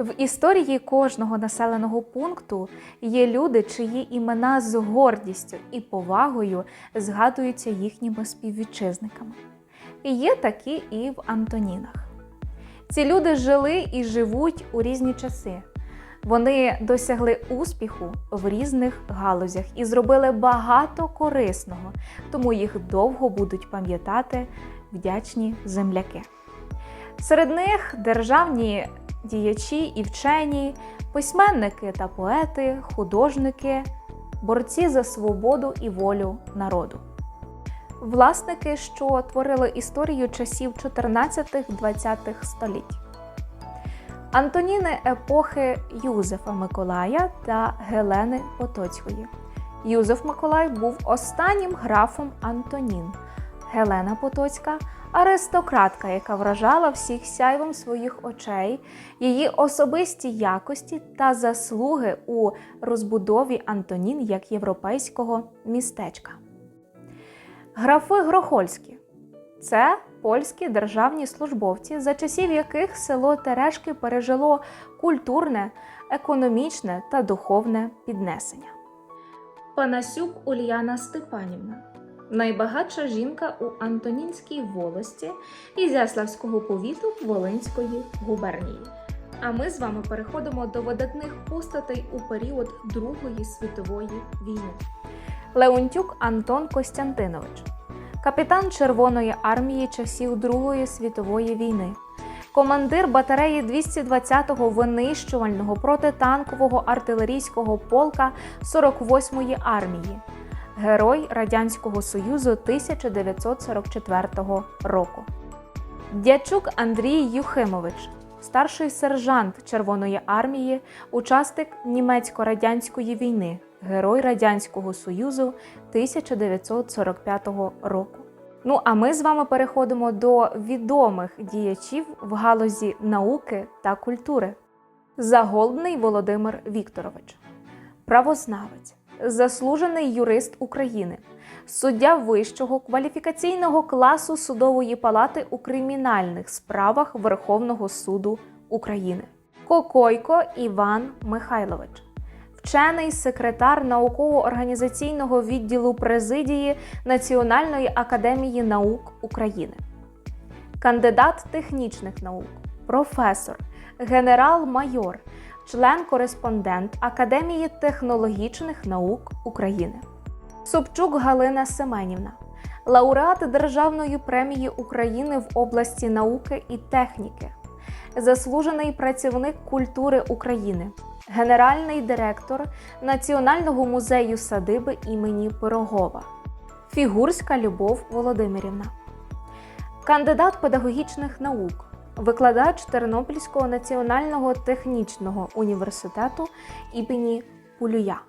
В історії кожного населеного пункту є люди, чиї імена з гордістю і повагою згадуються їхніми співвітчизниками. І є такі і в Антонінах. Ці люди жили і живуть у різні часи. Вони досягли успіху в різних галузях і зробили багато корисного, тому їх довго будуть пам'ятати вдячні земляки. Серед них державні діячі і вчені, письменники та поети, художники, борці за свободу і волю народу. Власники, що творили історію часів 14-20 століть. Антоніни епохи Юзефа Миколая та Гелени Потоцької. Юзеф Миколай був останнім графом Антонін. Гелена Потоцька аристократка, яка вражала всіх сяйвом своїх очей, її особисті якості та заслуги у розбудові Антонін як європейського містечка. Графи Грохольські це польські державні службовці, за часів яких село Терешки пережило культурне, економічне та духовне піднесення. Панасюк Ульяна Степанівна найбагатша жінка у Антонінській волості Ізяславського повіту Волинської губернії. А ми з вами переходимо до видатних постатей у період Другої світової війни. Леонтюк Антон Костянтинович, капітан Червоної армії часів Другої світової війни, командир батареї 220-го винищувального протитанкового артилерійського полка 48-ї армії, Герой Радянського Союзу 1944 року. Дячук Андрій Юхимович, старший сержант Червоної армії, учасник німецько-радянської війни, Герой Радянського Союзу 1945 року. Ну а ми з вами переходимо до відомих діячів в галузі науки та культури. Заголбний Володимир Вікторович, правознавець, заслужений юрист України, суддя вищого кваліфікаційного класу судової палати у кримінальних справах Верховного суду України. Кокойко Іван Михайлович, вчений секретар науково-організаційного відділу президії Національної академії наук України, кандидат технічних наук, професор, генерал-майор, член-кореспондент Академії технологічних наук України. Собчук Галина Семенівна, лауреат Державної премії України в області науки і техніки, заслужений працівник культури України, генеральний директор Національного музею садиби імені Пирогова, Фігурська Любов Володимирівна, кандидат педагогічних наук, викладач Тернопільського національного технічного університету імені Пулюя.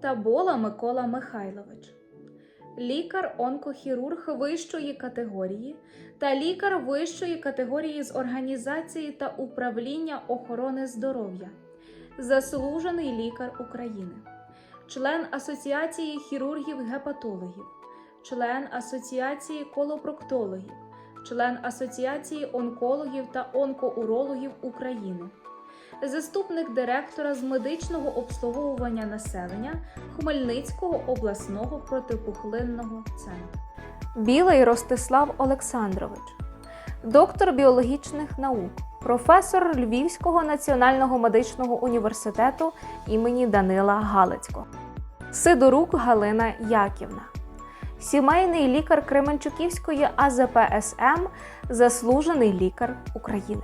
Табола Микола Михайлович, лікар-онкохірург вищої категорії та лікар вищої категорії з організації та управління охорони здоров'я, заслужений лікар України, член Асоціації хірургів-гепатологів, член Асоціації колопроктологів, член Асоціації онкологів та онкоурологів України заступник директора з медичного обслуговування населення Хмельницького обласного протипухлинного центру. Білий Ростислав Олександрович, доктор біологічних наук, професор Львівського національного медичного університету імені Данила Галицького, Сидорук Галина Яківна. Сімейний лікар Кременчуківської АЗПСМ, заслужений лікар України.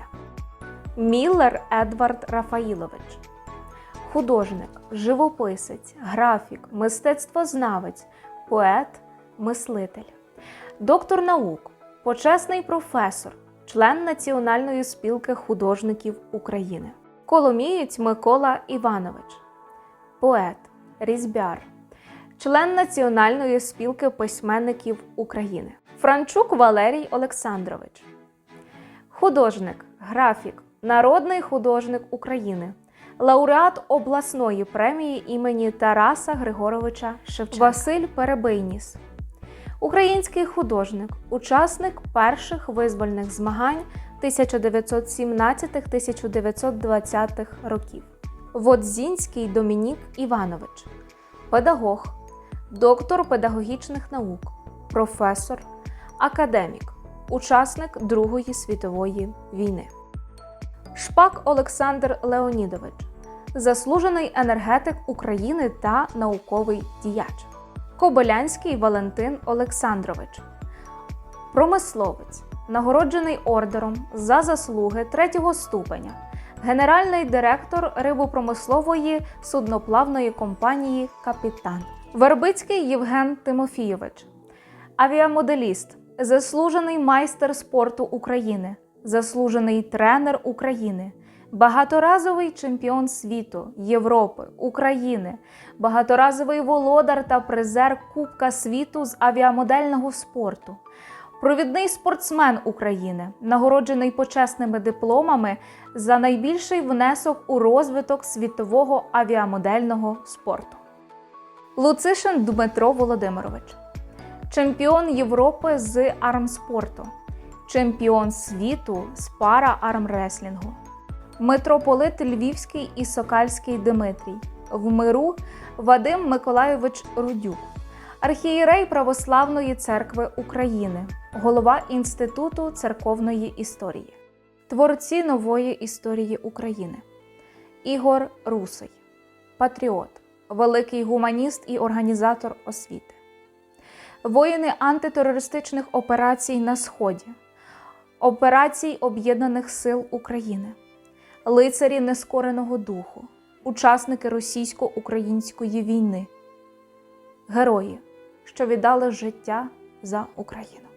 Міллер Едвард Рафаїлович, художник, живописець, графік, мистецтвознавець, поет, мислитель, доктор наук, почесний професор, член Національної спілки художників України, Коломієць Микола Іванович, поет, різьбяр, член Національної спілки письменників України, Франчук Валерій Олександрович, художник, графік, народний художник України, лауреат обласної премії імені Тараса Григоровича Шевченка, Василь Перебийніс, український художник, учасник перших визвольних змагань 1917-1920 років. Водзінський Домінік Іванович, педагог, доктор педагогічних наук, професор, академік, учасник Другої світової війни. Шпак Олександр Леонідович, заслужений енергетик України та науковий діяч. Кобилянський Валентин Олександрович, промисловець, нагороджений ордером за заслуги третього ступеня, генеральний директор рибопромислової судноплавної компанії Капітан. Вербицький Євген Тимофійович, авіамоделіст, заслужений майстер спорту України, заслужений тренер України, багаторазовий чемпіон світу, Європи, України, багаторазовий володар та призер Кубка світу з авіамодельного спорту. Провідний спортсмен України, нагороджений почесними дипломами за найбільший внесок у розвиток світового авіамодельного спорту. Луцишин Дмитро Володимирович, чемпіон Європи з армспорту, чемпіон світу з пара армреслінгу, митрополит Львівський і Сокальський Димитрій, в миру Вадим Миколайович Рудюк, архієрей Православної церкви України, голова Інституту церковної історії, творці нової історії України, Ігор Русий, патріот, великий гуманіст і організатор освіти, воїни антитерористичних операцій на Сході, операцій Об'єднаних Сил України, лицарі нескореного духу, учасники російсько-української війни, герої, що віддали життя за Україну.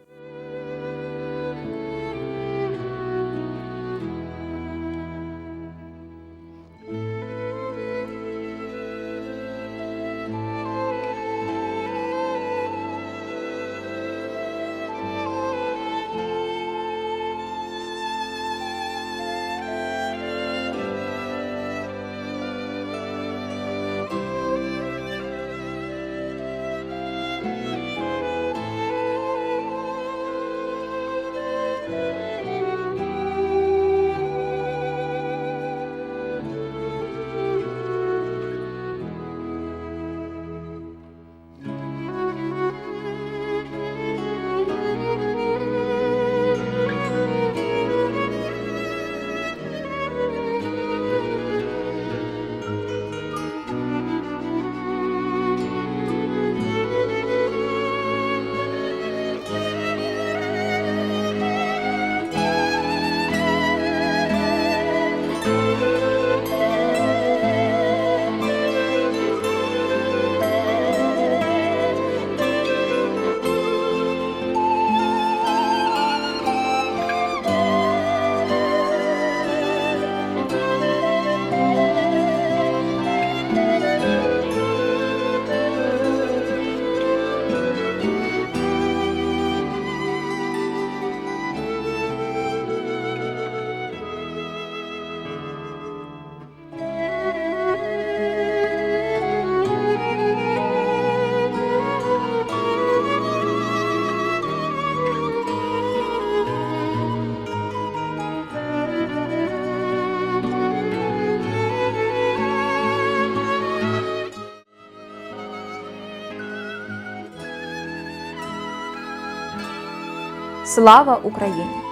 Слава Україні!